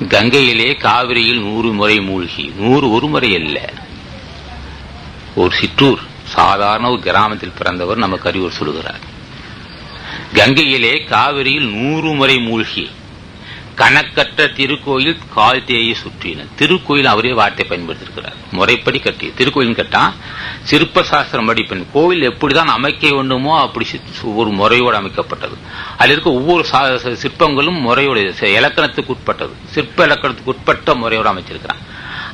கங்கையிலே காவிரியில் நூறு முறை மூழ்கி நூறு ஒரு முறை அல்ல. ஒரு சிற்றூர் சாதாரண ஒரு கிராமத்தில் பிறந்தவர் நமக்கு அறிவுரை சொல்கிறார் கங்கையிலே காவிரியில் நூறு முறை மூழ்கி கணக்கற்ற திருக்கோயில் கால் தேயை சுற்றின. திருக்கோயில் அவரே வார்த்தை பயன்படுத்தியிருக்கிறார் முறைப்படி கட்டி திருக்கோயில் கேட்டான் சிற்ப சாஸ்திரம் படி பெண் கோவில் எப்படிதான் அமைக்க வேண்டுமோ அப்படி ஒரு முறையோடு அமைக்கப்பட்டது. அதில் இருக்க ஒவ்வொரு சா- சிற்பங்களும் முறையோடு இலக்கணத்துக்கு உட்பட்டது. சிற்ப இலக்கணத்துக்கு உட்பட்ட முறையோடு அமைச்சிருக்கிறான்.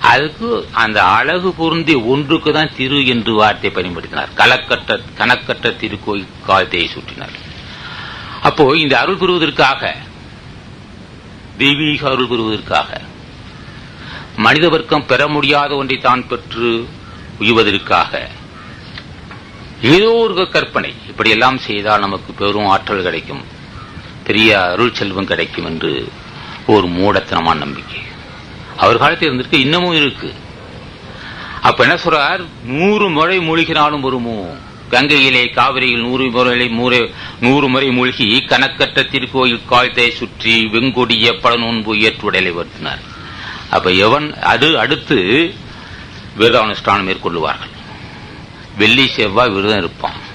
அதுக்கு அந்த அழகு பொருந்தி ஒன்றுக்கு தான் திரு என்று வார்த்தை பயன்படுத்தினார். கலக்கட்ட கணக்கற்ற திருக்கோயில் கால் சுற்றினார். அப்போ இந்த அருள் பெறுவதற்காக தெய்வீக அருள் பெறுவதற்காக. மனித வர்க்கம் பெற முடியாத ஒன்றை தான் பெற்று உய்வதற்காக. ஏதோ ஒரு கற்பனை இப்படியெல்லாம் செய்தால் நமக்கு பெரும் ஆற்றல் கிடைக்கும். பெரிய அருள் செல்வம் கிடைக்கும் என்று ஒரு மூடத்தனமான நம்பிக்கை. அவர் காலத்தில் இருந்திருக்கு இன்னமும் இருக்கு. அப்ப என்ன சொல்றார்? நூறு முறை மூழ்கினாலும் வருமோ? கங்கையிலே காவிரியில் நூறு முறை மூறை நூறு முறை மூழ்கி கணக்கற்ற திருக்கோயில் காலத்தை சுற்றி வெங்கொடிய பல நோன்பு ஏற்றுடலை வருத்தினார். அப்ப எவன் அது அடுத்து விரதானுஷ்டானம் மேற்கொள்ளுவார்கள். வெள்ளி செவ்வாய் விரதம் இருப்பான்.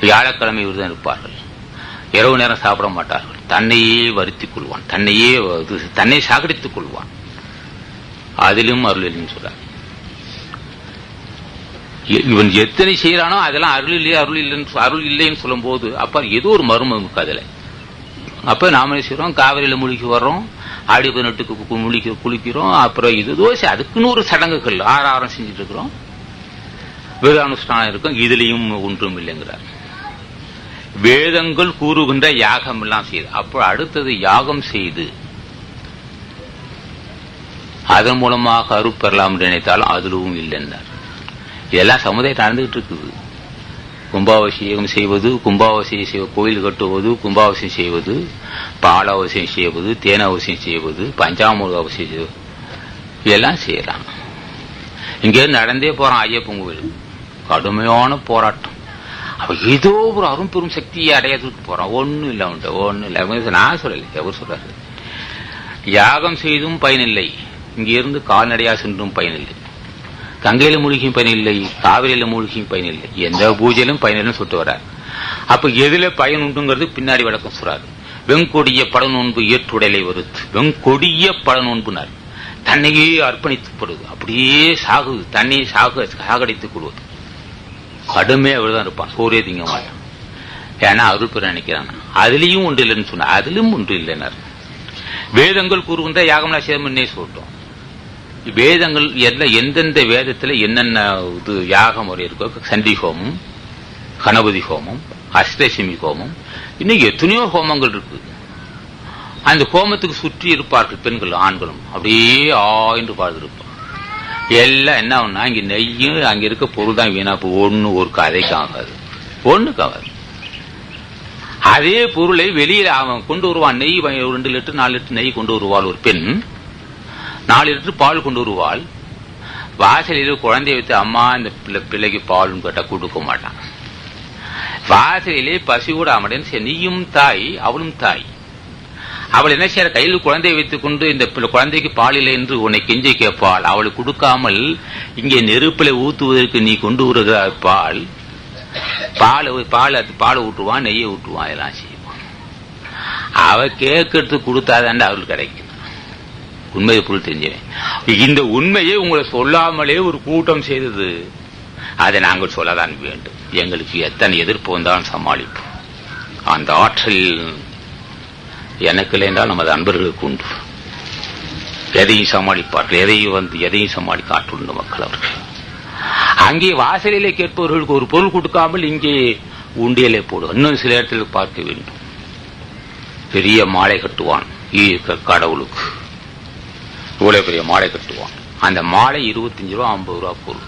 வியாழக்கிழமை விரதம் இருப்பார்கள். இரவு நேரம் சாப்பிட மாட்டார்கள். தன்னையே வருத்திக் கொள்வான். தன்னையே இது- தன்னை சாகடித்துக் கொள்வான். அதிலும் அருள் இல்லைன்னு சொல்றார். இவன் எத்தனை செய்யறானோ அதெல்லாம் அருள் இல்லையா அருள் இல்லைன்னு அருள் இல்லைன்னு சொல்லும் போது அப்ப ஏதோ ஒரு மர்மம் இருக்கு அதுல. அப்ப நாம செய்யறோம் காவிரியில முழுகி வர்றோம். ஆடி பதினெட்டுக்கு முழிக்க குளிக்கிறோம். அப்புறம் இது தோசை. அதுக்குன்னு ஒரு சடங்குகள். ஆறாரம் செஞ்சுட்டு இருக்கிறோம். வேதானுஷ்டானம் இருக்கும். இதுலயும் ஒன்றும் இல்லைங்கிறார். வேதங்கள் கூறுகின்ற யாகம் எல்லாம் செய்து அப்போ அடுத்தது யாகம் செய்து அதன் மூலமாக அருப்பெறலாம் என்று நினைத்தாலும் அதிலும் இல்லைன்னார். இதெல்லாம் சமுதாயம் நடந்துகிட்டு இருக்குது. கும்பாபிஷேகம் செய்வது கும்பாபிஷேகம் செய்வ கோயில் கட்டுவது கும்பாபிஷேகம் செய்வது பாலாபிஷேகம் செய்வது தேனாபிஷேகம் செய்வது பஞ்சாமிர்த அபிஷேகம் செய்வது. இதெல்லாம் செய்யலாம் இங்கே நடந்தே போறான் ஐயப்பன் கோயில். கடுமையான போராட்டம். அவன் ஏதோ ஒரு அரும்பெரும் சக்தியை அடையறதுக்கு போறான். ஒன்றும் இல்லை அவன்கிட்ட ஒன்றும் இல்லை. அவங்க நான் சொல்லலை எவர் சொல்றாரு? யாகம் செய்தும் பயனில்லை. இங்கிருந்து கால்நடையாக கால்நடையா சென்றும் பயனில்லை. கங்கையில மூழ்கியும் பயனில்லை காவிரியில மூழ்கியும் பயனில்லை எந்த பூஜையிலும் பயனில்லைன்னு சொல்லிட்டு வர்றார். அப்ப எதுல பயன் உண்டுங்கிறது பின்னாடி விளக்கம் சொல்றாரு. வெங்கொடிய பட நோன்பு ஏற்றுடலை வருத்து வெங்கொடிய பட நோன்புனார் தன்னையே அர்ப்பணித்துப்படுது அப்படியே சாகுது தன்னையே சாக சாகடித்துக் கொள்வது. கடுமையாக அவ்வளோதான் இருப்பான். சூரிய திங்கமாக ஏன்னா அருள் பெற நினைக்கிறான். அதுலயும் ஒன்று இல்லைன்னு சொன்ன அதிலும் ஒன்று இல்லைனார் வேதங்கள் கூறுகின்ற யாகம்னா சேமன்னே சொல்லிட்டோம். வேதங்கள் எல்லாம் எந்தெந்த வேதத்துல என்னென்ன இது யாக முறை இருக்கோ சண்டி ஹோமம் கணபதி ஹோமம் அஷ்டசிமி ஹோமம் இன்னும் எத்தனையோ ஹோமங்கள் இருக்கு. அந்த ஹோமத்துக்கு சுற்றி இருப்பார்கள் பெண்கள் ஆண்களும். அப்படியே ஆயின்று பார்த்துருப்பாங்க எல்லாம் என்ன ஆகும்னா இங்கே நெய்யும் அங்கே இருக்க பொருள் தான் வீணா போய் ஒண்ணு ஒரு கதைக்கு ஆகாது. ஒண்ணுக்கு ஆகாது. அதே பொருளை வெளியில அவன் கொண்டு வருவான். நெய் ரெண்டு லிட்டர் நாலு லிட்டர் நெய் கொண்டு வருவாள் ஒரு பெண். நாலு லிட்டர் பால் கொண்டு வருவாள். வாசலில் குழந்தைய வைத்து அம்மா இந்த பிள்ளை பிள்ளைக்கு பால்னு கேட்டால் கொடுக்க மாட்டான். வாசலிலே பசியோட அவனுடன் நீயும் தாய் அவளும் தாய். அவள் என்ன செய்யற? கையில் குழந்தையை வைத்துக் கொண்டு இந்த குழந்தைக்கு பால் இல்லை என்று உன்னை கெஞ்சி கேட்பாள். அவளுக்கு கொடுக்காமல் இங்கே நெருப்பில் ஊத்துவதற்கு நீ கொண்டு வருகிறாய் பால் பால் பால் பால் ஊட்டுவான் நெய்யை ஊட்டுவான் இதெல்லாம் செய்வான். அவ கேட்கறதுக்கு கொடுத்தாதாண்டா அவள் கிடைக்கும். உண்மையை பொருள் தெரிஞ்சவன் இந்த உண்மையை உங்களை சொல்லாமலே ஒரு கூட்டம் செய்தது. அதை நாங்கள் சொல்லதான் வேண்டும். எங்களுக்கு எத்தனை எதிர்ப்பு வந்தாலும் சமாளிப்போம். அந்த ஆற்றல் எனக்கு இல்லை நமது அன்பர்களுக்கு உண்டு. எதையும் சமாளிப்பார்கள். எதையும் வந்து எதையும் சமாளிக்க ஆற்றுள்ள மக்கள் அவர்கள். அங்கே வாசலிலே கேட்பவர்களுக்கு ஒரு பொருள் கொடுக்காமல் இங்கே உண்டியலை போடும் இன்னும் சில இடத்துல பார்க்க வேண்டும். பெரிய மாலை கட்டுவான். கடவுளுக்கு. இவ்வளோ பெரிய மாலை கட்டுவான். அந்த மாலை இருபத்தஞ்சு ரூபா ஐம்பது ரூபா பொருள்.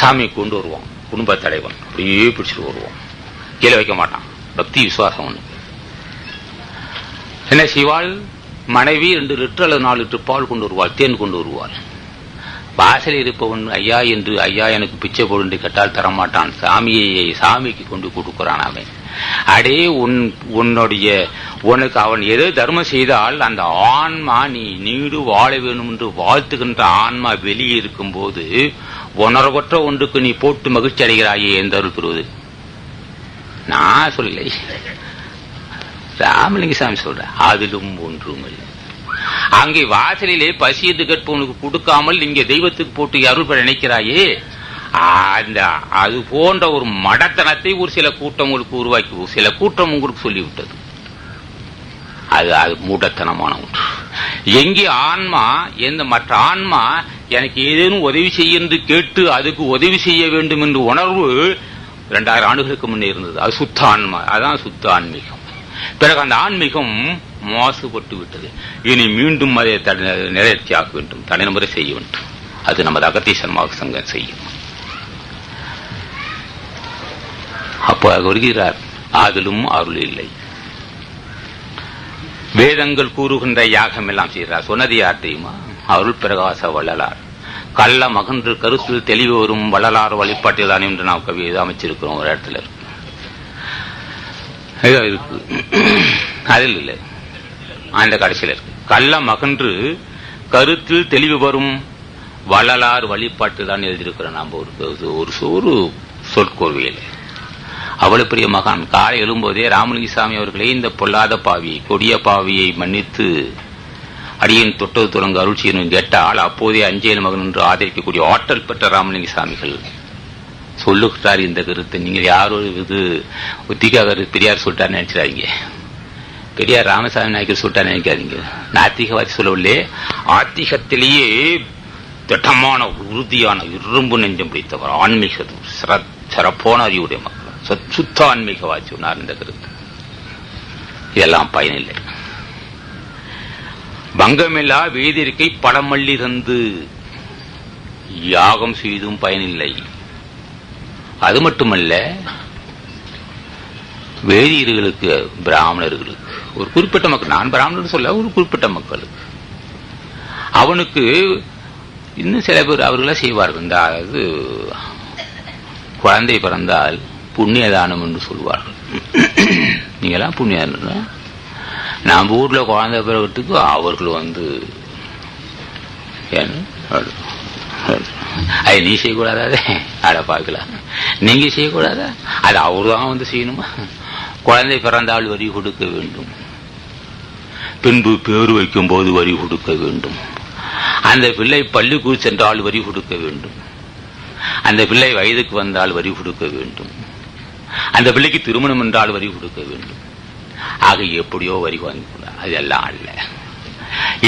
சாமியை கொண்டு வருவான். குடும்ப தலைவன். அப்படியே பிடிச்சிட்டு வருவான். கீழே வைக்க மாட்டான். பக்தி விசுவாசம் ஒண்ணு. என்ன செய்வாள்? மனைவி ரெண்டு லிட்டர் அல்லது நாலு லிட்டர் பால் கொண்டு வருவாள். தேன் கொண்டு வருவாள். வாசலில் இருப்பவன் ஐயா என்று ஐயா எனக்கு பிச்சை போடு என்று கேட்டால் தரமாட்டான். சாமியை சாமிக்கு கொண்டு கொடுக்கிறான் அவன். அடே உன் உன்னுடைய உனக்கு அவன் எது தர்மம் செய்தால் அந்த ஆன்மா நீ நீடு வாழ வேணும் என்று வாழ்த்துகின்ற ஆன்மா வெளியே இருக்கும் போது உணர்வற்ற ஒன்றுக்கு நீ போட்டு மகிழ்ச்சி அடைகிறாயே எந்த அருள் பெறுவது நான் சொல்லலை. ராமலிங்க சாமி சொல்ற அதிலும் ஒன்றும் இல்லை அங்கே வாசலிலே பசியது கேட்பவனுக்கு கொடுக்காமல் இங்கே தெய்வத்துக்கு போட்டு அருள் பெற நினைக்கிறாயே. அந்த அது போன்ற ஒரு மடத்தனத்தை ஒரு சில கூட்டம் உங்களுக்கு உருவாக்கி சில கூட்டம் உங்களுக்கு சொல்லிவிட்டது. அது அது மூடத்தனமான ஒன்று. எங்கே ஆன்மா எந்த மற்ற ஆன்மா எனக்கு ஏதேனும் உதவி செய்ய என்று கேட்டு அதுக்கு உதவி செய்ய வேண்டும் என்ற உணர்வு ரெண்டாயிரம் ஆண்டுகளுக்கு முன்னே இருந்தது. அது சுத்த ஆன்மா அதான் சுத்த ஆன்மீகம். பிறகு அந்த ஆன்மீகம் மோசப்பட்டு விட்டது. இனி மீண்டும் அதை நிறைவேற்றியாக வேண்டும் தனிநபரை செய்ய வேண்டும். அது நமது அகத்தீசன்மாக சங்கம் செய்யும். அப்போ வருகிறார். ஆதிலும் அருள் இல்லை. வேதங்கள் கூறுகின்ற யாகம் எல்லாம் செய்கிறார். சொன்னது யார் தெரியுமா? அருள் பிரகாச வள்ளலார். கள்ள மகன்று கருத்தில் தெளிவு வரும் வள்ளலார் வழிபாட்டில் தான் என்று நாம் கவி அமைச்சிருக்கிறோம் ஒரு இடத்துல. இருக்கு இருக்கு. அதில் இல்லை. அந்த கடைசியில் இருக்கு. கள்ள மகன்று கருத்தில் தெளிவு வரும் வள்ளலார் வழிபாட்டில் தான் எழுதியிருக்கிறோம். நாம் ஒரு ஒரு ஒரு சொற்கோர்வையில். அவ்வளவு பெரிய மகான் காலை எழும்போதே ராமலிங்கசாமி அவர்களே இந்த பொல்லாத பாவி கொடிய பாவியை மன்னித்து அடியின் தொட்டது தொடங்க அருள் செய்யணும் கேட்டால் அப்போதே அஞ்சேல் மகன் என்று ஆதரிக்கக்கூடிய ஆற்றல் பெற்ற ராமலிங்கசாமிகள் சொல்லுகிறார் இந்த கருத்து. நீங்கள் யாரோ இது ஒத்திக்காக பெரியார் சொல்லிட்டார் நினைச்சிடாதீங்க. பெரியார் ராமசாமி நாயக்கர் சொல்லிட்டார் நினைக்காதீங்க. நாத்திகவாதி சொல்லவில்லை. ஆத்திகத்திலேயே திட்டமான உறுதியான இரும்பு நெஞ்சம் பிடித்தவர் ஆன்மீக சிறப்பான அறிவுடைய மக்கள் சுத்த ஆன்மீகவாதி சொன்னார் இந்த கருத்து. இதெல்லாம் பயனில்லை. பங்கமில்லா வேதிருக்கை படமல்லி தந்து. யாகம் செய்தும் பயனில்லை. அது மட்டுமல்ல வேதியர்களுக்கு பிராமணர்களுக்கு ஒரு குறிப்பிட்ட மக்கள் நான் பிராமணர் சொல்ல ஒரு குறிப்பிட்ட மக்களுக்கு அவனுக்கு இன்னும் சில பேர் அவர்களாக செய்வார்கள். இந்த குழந்தை பிறந்தால் புண்ணிய தானம் என்று சொல்வார்கள். நீங்களாம் புண்ணியதானம் நம்ம ஊரில் குழந்தை பிறகு அவர்கள் வந்து அது. நீ செய்யக்கூடாதே அதை? பார்க்கலாம் நீங்க செய்யக்கூடாதா? அது அவர் தான் வந்து செய்யணுமா? குழந்தை பிறந்தால் வரி கொடுக்க வேண்டும். பின்பு பேர் வைக்கும் போது வரி கொடுக்க வேண்டும். அந்த பிள்ளை பள்ளிக்கு சென்றால் வரி கொடுக்க வேண்டும். அந்த பிள்ளை வயதுக்கு வந்தால் வரி கொடுக்க வேண்டும். அந்த பிள்ளைக்கு திருமணம் என்றால் வரி கொடுக்க வேண்டும். ஆக எப்படியோ வரி வாங்கி அதெல்லாம் அல்ல.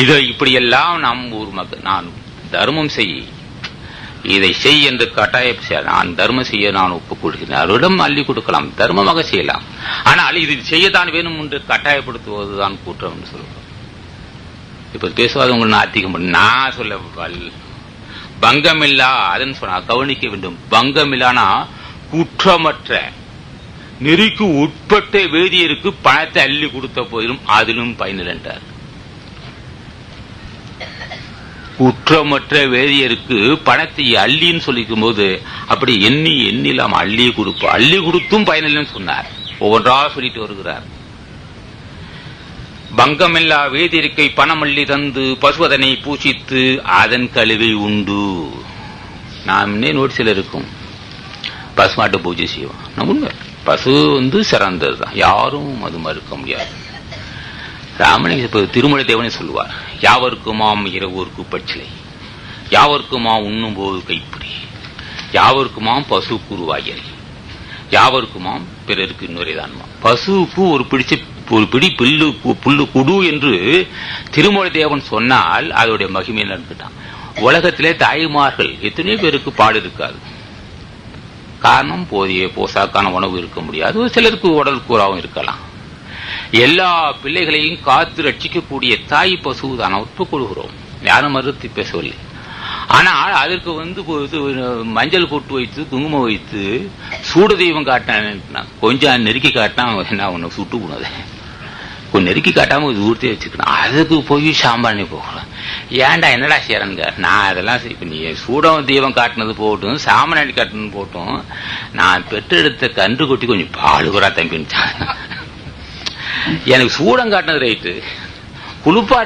இதை இப்படியெல்லாம் நம் ஊர் மக்கள் நான் தர்மம் செய் இதை செய் என்று கட்டாய நான் தர்மம் செய்ய நான் ஒப்புக்கொள்கிறேன். அவரிடம் அள்ளி கொடுக்கலாம் தர்மமாக செய்யலாம். ஆனால் இது செய்யத்தான் வேணும் என்று கட்டாயப்படுத்துவதுதான் கூற்றம் என்று சொல்லுவோம். இப்ப பேசுவாதவங்க நாத்திகம் நான் சொல்ல பங்கமில்லா அதன்னு சொன்னா கவனிக்க வேண்டும். பங்கமில்லானா குற்றமற்ற நெறிக்கு உட்பட்ட வேதியருக்கு பணத்தை அள்ளி கொடுத்த போதிலும் அதிலும் பயனில் என்றார். குற்றமற்ற வேதியருக்கு பணத்தை அள்ளின்னு சொல்லிக்கும் போது அப்படி எண்ணி எண்ணிலாம் அள்ளி கொடுப்போம் அள்ளி கொடுத்தும் பயனில்லைன்னு சொன்னார். ஒவ்வொன்றா சொல்லிட்டு வருகிறார். பங்கமில்லா வேதியிருக்கை பணமள்ளி தந்து பசுவதனை பூசித்து அதன் கழுவை உண்டு. நாம் நோட்ஸில் இருக்கும். பசுமாட்டு பூஜை செய்வோம். நம்ம உண்மை. பசு வந்து சிறந்தது தான். யாரும் அது மறுக்க முடியாது. ராமலிங்க திருமலை தேவனே சொல்லுவார் யாவருக்குமாம் இரவோருக்கு பச்சிலை யாவருக்குமாம் உண்ணும் போது கைப்பிடி யாவருக்குமாம் பசு குருவாயல் யாவருக்குமாம் பிறருக்கு இன்னொருதான்மா பசுவுக்கு ஒரு பிடிச்ச ஒரு பிடி புல்லு புல்லு குடு என்று திருமலை தேவன் சொன்னால் அதோடைய மகிமையை நடந்துட்டான் உலகத்திலே தாய்மார்கள் எத்தனையோ பேருக்கு பாடு இருக்காது. காரணம் போதிய போசாக்கான உணவு இருக்க முடியாது. சிலருக்கு உடல் கூறாவும் இருக்கலாம். எல்லா பிள்ளைகளையும் காத்து ரட்சிக்கக்கூடிய தாய் பசு தான் ஒப்புக்கொள்கிறோம். யாரும் மறுத்து பேசவில்லை. ஆனால் அதற்கு வந்து மஞ்சள் கொட்டு வைத்து குங்குமம் வைத்து சூடு தெய்வம் காட்டினான். கொஞ்சம் நெருக்கி காட்டினா என்ன உன்னை சுட்டு போனது. கொஞ்சம் நெருக்கி காட்டாம ஊர்த்தே வச்சுக்கணும். அதுக்கு போய் சாம்பாணி போகலாம் ஏன்டா என்னடா செய்யறங்க நான் அதெல்லாம் இப்போ நீ சூடம் தீபம் காட்டினது போட்டும் சாமநாடி காட்டினது போட்டும் நான் பெற்றெடுத்த கன்று கொட்டி கொஞ்சம் பால் தம்பின்னு எனக்கு சூடம் காட்டினது ரைட்டு. குளிப்பாட்டு